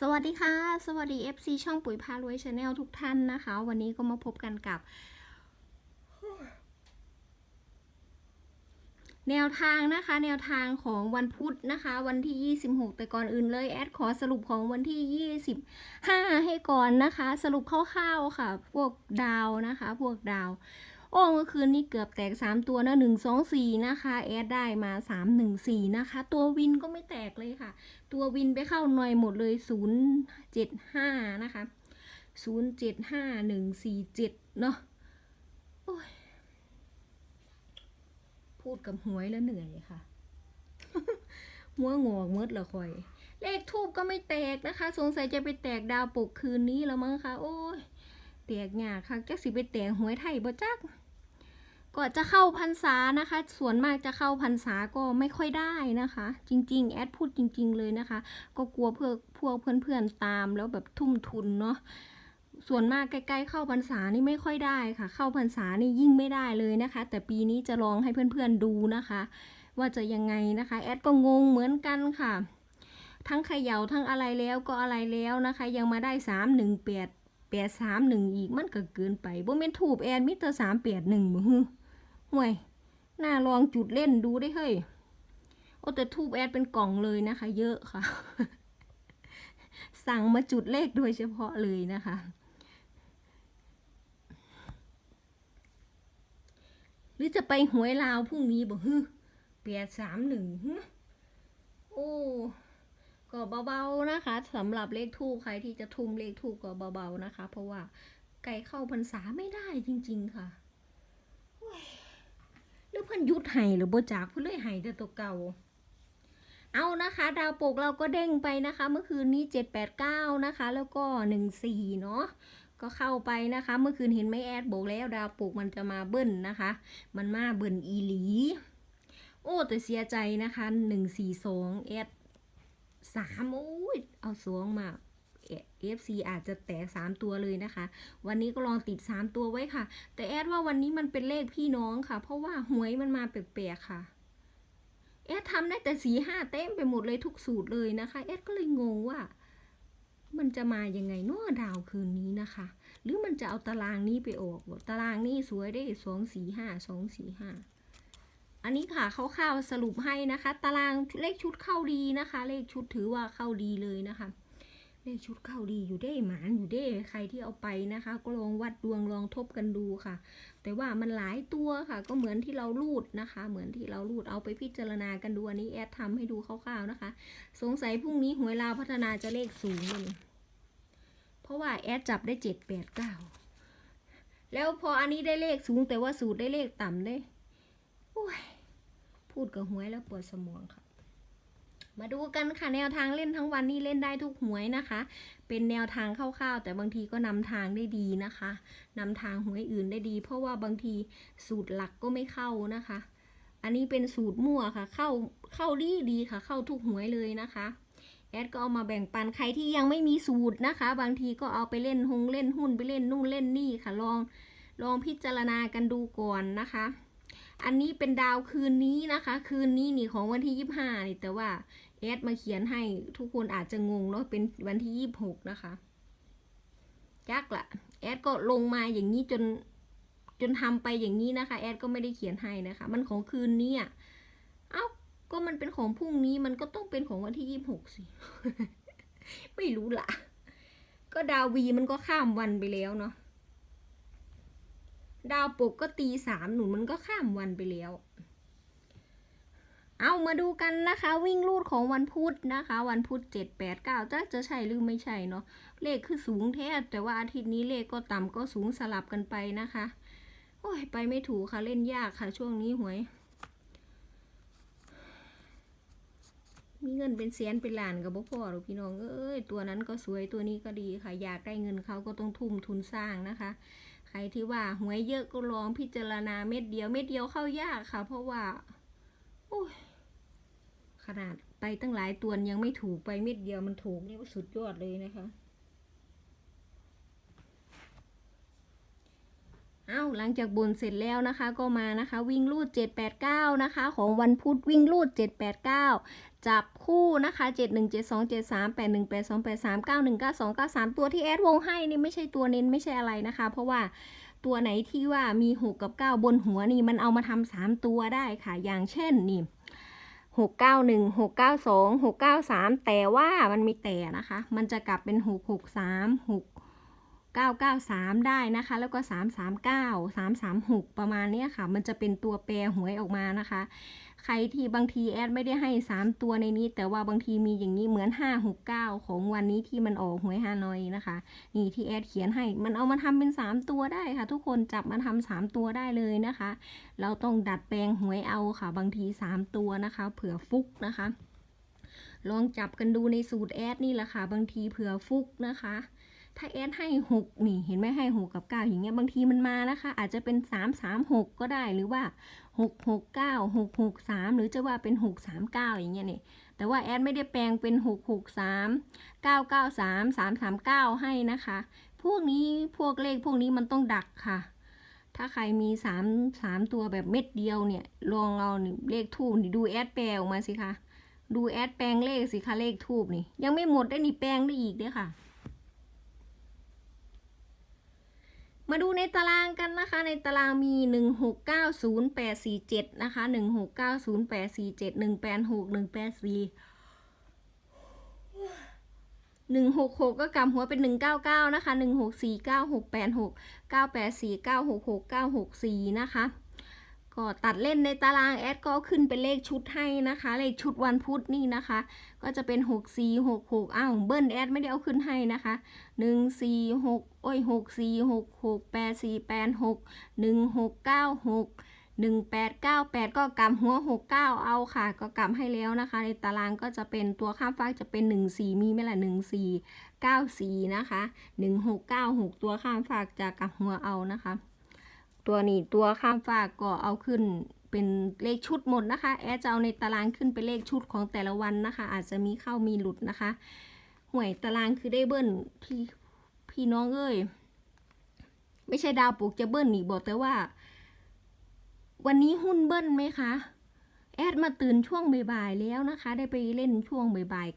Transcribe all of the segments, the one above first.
สวัสดีค่ะ สวัสดี FC ช่องปุ๋ยพารวยชาแนลทุกท่านนะคะ วันนี้ก็มาพบกันกับ แนวทางนะคะ แนวทางของวันพุธนะคะ วันที่ 26 แต่ก่อนอื่นเลยแอดขอสรุปของวันที่ 25 ให้ก่อนนะคะ สรุปคร่าวๆค่ะ พวกดาวนะคะ พวกดาว โอ้เมื่อคืนนี้เกือบแตก 3 ตัวนะ 1 2 4 นะคะ แอดได้มา 3 1 4 นะคะ ตัววินก็ไม่แตกเลยค่ะ ตัววินไปเข้าหน่อยหมดเลย 075 นะคะ 075147 เนาะโอ้ย พูดกับหวยแล้วเหนื่อยค่ะ หัวงอกมืดละคอย เลขทูบก็ไม่แตกนะคะ สงสัยจะไปแตกดาวปกคืนนี้แล้วมั้งคะ โอ้ย แตกหยากค่ะจักสิไปแตกหวยไทยบ่จักก็จะเข้าพรรษานะคะ ส่วนมากจะเข้าพรรษาก็ไม่ค่อยได้นะคะ จริง ๆ แอดพูดจริง ๆ เลยนะคะ ก็กลัวเพื่อพวกเพื่อนๆตามแล้วแบบทุ่มทุนเนาะส่วนมากใกล้ๆเข้าพรรษานี่ไม่ค่อยได้ค่ะ เข้าพรรษานี่ยิ่งไม่ได้เลยนะคะ แต่ปีนี้จะลองให้เพื่อนๆดูนะคะ ว่าจะยังไงนะคะ แอดก็งงเหมือนกันค่ะ ทั้งเขย่าทั้งอะไรแล้วก็อะไรแล้วนะคะ ยังมาได้สามหนึ่งแปด ดสามหนึ่งอีกมันก็เกินไปบ่แม่นถูกแอดมิเตอร์สามแปดหนึ่งมือห่วยน่าลองจุดเล่นดูได้เฮ้ยโอ้แต่ทูบแอดเป็นกล่องเลยนะคะ เยอะค่ะ สั่งมาจุดเลขโดยเฉพาะเลยนะคะ หรือจะไปหวยลาวพรุ่งนี้บ่ฮึแปดสามหนึ่งโอ้ ก็เบาๆนะคะสำหรับเลขทูบใครที่จะทุ่มเลขทูบก็เบาๆนะคะ เพราะว่าไก่เข้าพรรษาไม่ได้จริง ๆค่ะโอ้ยหรือเพิ่นหยุดไห้หรือบจากเพิ่นเลยไห้แต่ตัวเก่า เอานะคะ ดาวปกเราก็เด้งไปนะคะ เมื่อคืนนี้789นะคะ แล้วก็14เนาะก็เข้าไปนะคะ เมื่อคืนเห็นไหมแอดบอกแล้วดาวปกมันจะมาเบิ้ลนะคะ มันมาเบิ้ลอีหลี โอ้แต่เสียใจนะคะ142แอด สามโอ้ยเอาสวงมาเอฟซีอาจจะแตกสามตัวเลยนะคะ วันนี้ก็ลองติดสามตัวไว้ค่ะ แต่แอดว่าวันนี้มันเป็นเลขพี่น้องค่ะ เพราะว่าหวยมันมาแปลกๆค่ะ แอดทำได้แต่สีห้าเต็มไปหมดเลยทุกสูตรเลยนะคะ แอดก็เลยงงว่า มันจะมายังไงนาะดาวคืนนี้นะคะ หรือมันจะเอาตารางนี้ไปออกตารางนี้สวยได้สองสีห้าสองสีห้า อันนี้ค่ะเขาข่าวๆสรุปให้นะคะ ตารางเลขชุดเข้าดีนะคะ เลขชุดถือว่าเข้าดีเลยนะคะ เลขชุดเข้าดีอยู่ได้หมานอยู่ได้ใครที่เอาไปนะคะ ก็ลองวัดดวงลองทบกันดูค่ะ แต่ว่ามันหลายตัวค่ะ ก็เหมือนที่เรารูดนะคะ เหมือนที่เรารูดเอาไปพิจารณากันดูอันนี้แอดทำให้ดูคร่าวๆนะคะ สงสัยพรุ่งนี้หวยลาวพัฒนาจะเลขสูงเลยเพราะว่าแอดจับได้เจ็ดแปดเก้าแล้วพออันนี้ได้เลขสูงแต่ว่าสูตรได้เลขต่ำได้โอ้ย พูดกับหวยแล้วปวดสมองค่ะ มาดูกันค่ะแนวทางเล่นทั้งวันนี่เล่นได้ทุกหวยนะคะ เป็นแนวทางคร่าวๆแต่บางทีก็นำทางได้ดีนะคะนำทางหวยอื่นได้ดี เพราะว่าบางทีสูตรหลักก็ไม่เข้านะคะ อันนี้เป็นสูตรมั่วค่ะ เข้าเข้าดีดีค่ะ เข้าทุกหวยเลยนะคะแอดก็เอามาแบ่งปันใครที่ยังไม่มีสูตรนะคะ บางทีก็เอาไปเล่นหงเล่นหุ้นไปเล่นนู่นเล่นนี่ค่ะ ลองลองพิจารณากันดูก่อนนะคะ อันนี้เป็นดาวคืนนี้นะคะ คืนนี้นี่ของวันที่ยี่ห้านี่แต่ว่าแอดมาเขียนให้ทุกคนอาจจะงงเนาะเป็นวันที่ยี่หกนะคะยักละแอดก็ลงมาอย่างนี้จนจนทำไปอย่างนี้นะคะ แอดก็ไม่ได้เขียนให้นะคะ มันของคืนนี้อะเอ้าก็มันเป็นของพรุ่งนี้มันก็ต้องเป็นของวันที่ยี่หกสิ ไม่รู้ละก็ดาววีมันก็ข้ามวันไปแล้วเนาะ ดาวปกก็ตีสามหนุนมันก็ข้ามวันไปแล้ว เอามาดูกันนะคะ วิ่งลูดของวันพุธนะคะ วันพุธเจ็ดแปดเก้าจะจะใช่หรือไม่ใช่เนาะเลขคือสูงแท้แต่ว่าอาทิตย์นี้เลขก็ต่ำก็สูงสลับกันไปนะคะ โอ้ยไปไม่ถูกค่ะเล่นยากค่ะช่วงนี้หวย มีเงินเป็นแสนเป็นล้านกับพ่พ่อหรอพี่น้องเอ้ยตัวนั้นก็สวยตัวนี้ก็ดีค่ะ อยากได้เงินเขาก็ต้องทุ่มทุนสร้างนะคะ รที่ว่าหวยเยอะก็ลองพิจารณาเม็ดเดียวเม็ดเดียวเข้ายากค่ะ เพราะว่าอขนาดไปตั้งหลายตัวยังไม่ถูกไปเม็ดเดียวมันถูกนี่ว่าสุดยอดเลยนะคะ เอาหลังจากบนเสร็จแล้วนะคะก็มานะคะ วิ่งรูด 789 นะคะ ของวันพุธวิ่งรูด 789 จับคู่นะคะ 7172 73 81 82 83 91 92 93 ตัวที่แอดวงให้นี่ไม่ใช่ตัวเน้นไม่ใช่อะไรนะคะ เพราะว่าตัวไหนที่ว่ามี 6 กับ 9 บนหัวนี่มันเอามาทำ3ตัวได้ค่ะ อย่างเช่นนี่691 692 693แต่ว่ามันมีแต่นะคะ มันจะกลับเป็น663 6 993 ได้นะคะ แล้วก็ 339 336 ประมาณนี้ค่ะ มันจะเป็นตัวแปรหวยออกมานะคะ ใครที่บางทีแอดไม่ได้ให้ 3 ตัวในนี้ แต่ว่าบางทีมีอย่างนี้เหมือน 569 ของวันนี้ที่มันออกหวยฮานอยนะคะ นี่ที่แอดเขียนให้ มันเอามาทำเป็น 3 ตัวได้ค่ะ ทุกคนจับมาทำ3ตัวได้เลยนะคะ เราต้องดัดแปลงหวยเอาค่ะ บางที 3 ตัวนะคะ เผื่อฟุกนะคะ ลองจับกันดูในสูตรแอดนี่แหละค่ะ บางทีเผื่อฟุกนะคะ ถ้าแอดให้หกนี่เห็นไหมให้หกกับเก้าอย่างเงี้ยบางทีมันมานะคะ อาจจะเป็นสามสามหกก็ได้หรือว่าหกหกเก้าหกหกสามหรือจะว่าเป็นหกสามเก้าอย่างเงี้ยนี่แต่ว่าแอดไม่ได้แปลงเป็นหกหกสามเก้าเก้าสามสามสามเก้าให้นะคะ พวกนี้พวกเลขพวกนี้มันต้องดักค่ะ ถ้าใครมีสามสามตัวแบบเม็ดเดียวเนี่ยลองเอาเลขทูบดูแอดแปลออกมาสิคะดูแอดแปลงเลขสิคะเลขทูบนี่ยังไม่หมดได้นี่แปลงได้อีกเด้อค่ะ มาดูในตารางกันนะคะ ในตารางมี 1690847 นะคะ 1690847 186 184 166 ก็กำหัวเป็น 199 นะคะ 1649686 984 966 964 นะคะ ก็ตัดเล่นในตารางแอดก็ขึ้นเป็นเลขชุดให้นะคะ เลขชุดวันพุธนี่นะคะ ก็จะเป็น6 4 6 6อ้าวเบิ้ลแอดไม่ได้เอาขึ้นให้นะคะ 1 4 6 โอ้ย 6 4 6 6 8 4 8 6 1 6 9 6 1 8 9 8 ก็กำหัว 6 9 เอาค่ะ ก็กำให้แล้วนะคะ ในตารางก็จะเป็นตัวข้ามฟากจะเป็น 1 4 มีไหมล่ะ 1 4 9 4 นะคะ 1 6 9 6 ตัวข้ามฟากจะกำหัวเอานะคะ ตัวนี้ตัวข้ามฟากก็เอาขึ้นเป็นเลขชุดหมดนะคะ แอดจะเอาในตารางขึ้นเป็นเลขชุดของแต่ละวันนะคะ อาจจะมีเข้ามีหลุดนะคะหวยตารางคือได้เบิ้ลพี่พี่น้องเอ้ยไม่ใช่ดาวปลูกจะเบิ้ลนี่บอกแต่ว่า วันนี้หุ้นเบิ้ลไหมคะแอดมาตื่นช่วงบ่ายๆแล้วนะคะ ได้ไปเล่นช่วงบ่าย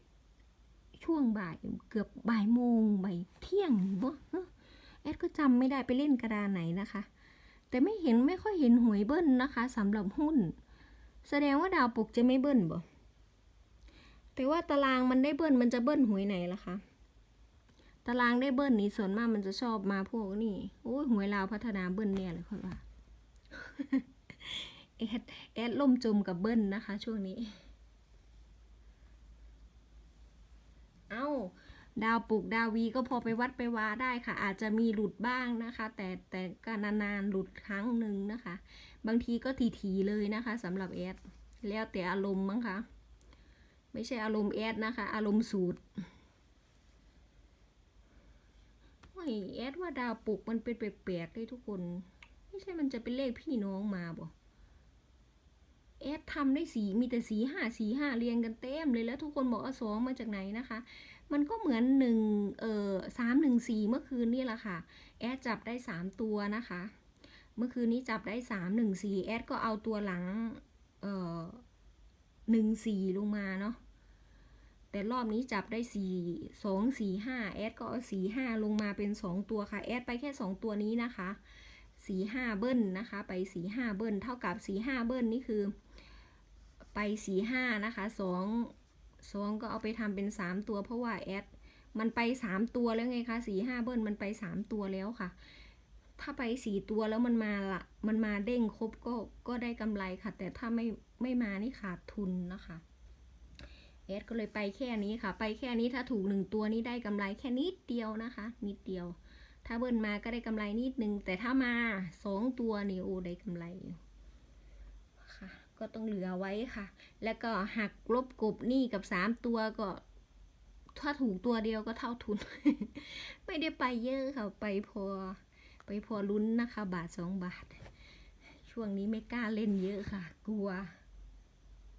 ๆช่วงบ่ายเกือบบ่ายโมงบ่ายเที่ยงบ่เอ้อแอดก็จำไม่ได้ไปเล่นกระดานไหนนะคะ แต่ไม่เห็นไม่ค่อยเห็นหวยเบิ้ลนะคะสำหรับหุ้น แสดงว่าดาวปุกจะไม่เบิ้ลบ่แต่ว่าตารางมันได้เบิ้ลมันจะเบิ้ลหวยไหนล่ะคะตารางได้เบิ้ลนี่ส่วนมากมันจะชอบมาพวกนี่โอ้ยหวยลาวพัฒนาเบิ้ลเนี่ยเลยค่อยว่าแอดแอดล่มจมกับเบิ้ลนะคะ ช่วงนี้ เอ้า ดาวปลูกดาววีก็พอไปวัดไปวาได้ค่ะ อาจจะมีหลุดบ้างนะคะ แต่แต่ก็นานๆหลุดครั้งหนึ่งนะคะ บางทีก็ทีๆเลยนะคะสำหรับแอดแล้วแต่อารมณ์มั้งคะไม่ใช่อารมณ์แอดนะคะ อารมณ์สูตรไม่แอดว่าดาวปลูกมันเป็นแปลกๆเลยทุกคน ไม่ใช่มันจะเป็นเลขพี่น้องมาบ่ แอดทำได้สีมีแต่สีห้าสีห้าเรียงกันเต็มเลยแล้วทุกคนบอกว่าสองมาจากไหนนะคะ มันก็เหมือนหนึ่งเอ่อสามหนึ่งสี่เมื่อคืนนี่แหละค่ะ แอดจับได้สามตัวนะคะ เมื่อคืนนี้จับได้สามหนึ่งสี่แอดก็เอาตัวหลังเอ่อหนึ่งสี่ลงมาเนาะแต่รอบนี้จับได้สี่สองสี่ห้าแอดก็เอาสี่ห้าลงมาเป็นสองตัวค่ะ แอดไปแค่สองตัวนี้นะคะสี่ห้าเบิ้ลนะคะ ไปสี่ห้าเบิ้ลเท่ากับสี่ห้าเบิ้ลนี่คือ ไปสี่ห้านะคะสองสองก็เอาไปทำเป็นสามตัวเพราะว่าแอดมันไปสามตัวแล้วไงคะสี่ห้าเบิ้ลมันไปสามตัวแล้วค่ะ ถ้าไปสี่ตัวแล้วมันมาละมันมาเด้งครบก็ก็ได้กำไรค่ะ แต่ถ้าไม่ไม่มานี่ขาดทุนนะคะแอดก็เลยไปแค่นี้ค่ะ ไปแค่นี้ถ้าถูกหนึ่งตัวนี้ได้กำไรแค่นิดเดียวนะคะ นิดเดียว ถ้าเบิ้ลมาก็ได้กำไรนิดนึง แต่ถ้ามาสองตัวนี่โอ้ได้กำไรอยู่ ก็ต้องเหลือไว้ค่ะ แล้วก็หักลบกบหนี้กับสามตัวก็ ถ้าถูกตัวเดียวก็เท่าทุน ไม่ได้ไปเยอะค่ะ ไปพอ ไปพอลุ้นนะคะ บาทสองบาท ช่วงนี้ไม่กล้าเล่นเยอะค่ะ กลัว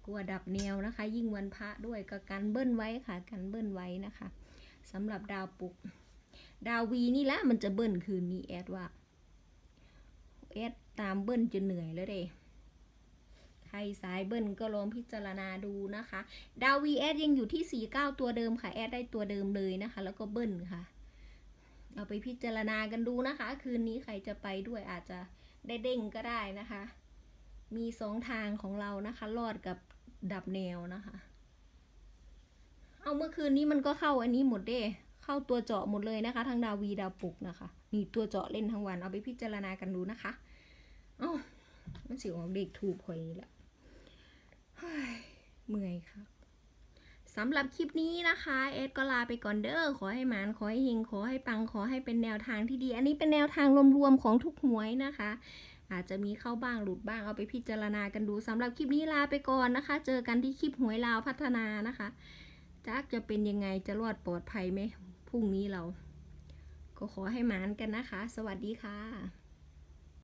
กลัวดับแนวนะคะ ยิ่งวันพระด้วยก็กันเบิ้ลไว้ค่ะกันเบิ้ลไว้นะคะสำหรับดาวปุก ดาววีนี่แหละมันจะเบิ้ลคืนนี้แอดว่าเอสตามเบิ้ลจะเหนื่อยแล้วเด้ ครสายเบิ้ลก็ลองพิจารณาดูนะคะ ดาววีแอดยังอยู่ที่ 49 ตัวเดิมค่ะ แอดได้ตัวเดิมเลยนะคะ แล้วก็เบิ้ลค่ะ เอาไปพิจารณากันดูนะคะ คืนนี้ใครจะไปด้วยอาจจะได้เด้งก็ได้นะคะ มีสองทางของเรานะคะ รอดกับดับแนวนะคะ เอาเมื่อคืนนี้มันก็เข้าอันนี้หมดเด้ เข้าตัวเจาะหมดเลยนะคะ ทั้งดาววีดาวปุกนะคะ นี่ตัวเจาะเล่นทั้งวัน เอาไปพิจารณากันดูนะคะ เอ้ามันสิออกเด็กถูกคอยนี่แหละ เมื่อยค่ะสำหรับคลิปนี้นะคะเอสก็ลาไปก่อนเด้อขอให้หมานขอให้เฮงขอให้ปังขอให้เป็นแนวทางที่ดี อันนี้เป็นแนวทางรวมๆของทุกหวยนะคะ อาจจะมีเข้าบ้างหลุดบ้างเอาไปพิจารณากันดูสำหรับคลิปนี้ลาไปก่อนนะคะ เจอกันที่คลิปหวยลาวพัฒนานะคะจักจะเป็นยังไงจะรอดปลอดภัยไหมพรุ่งนี้เรา ก็ขอให้หมานกันนะคะ สวัสดีค่ะ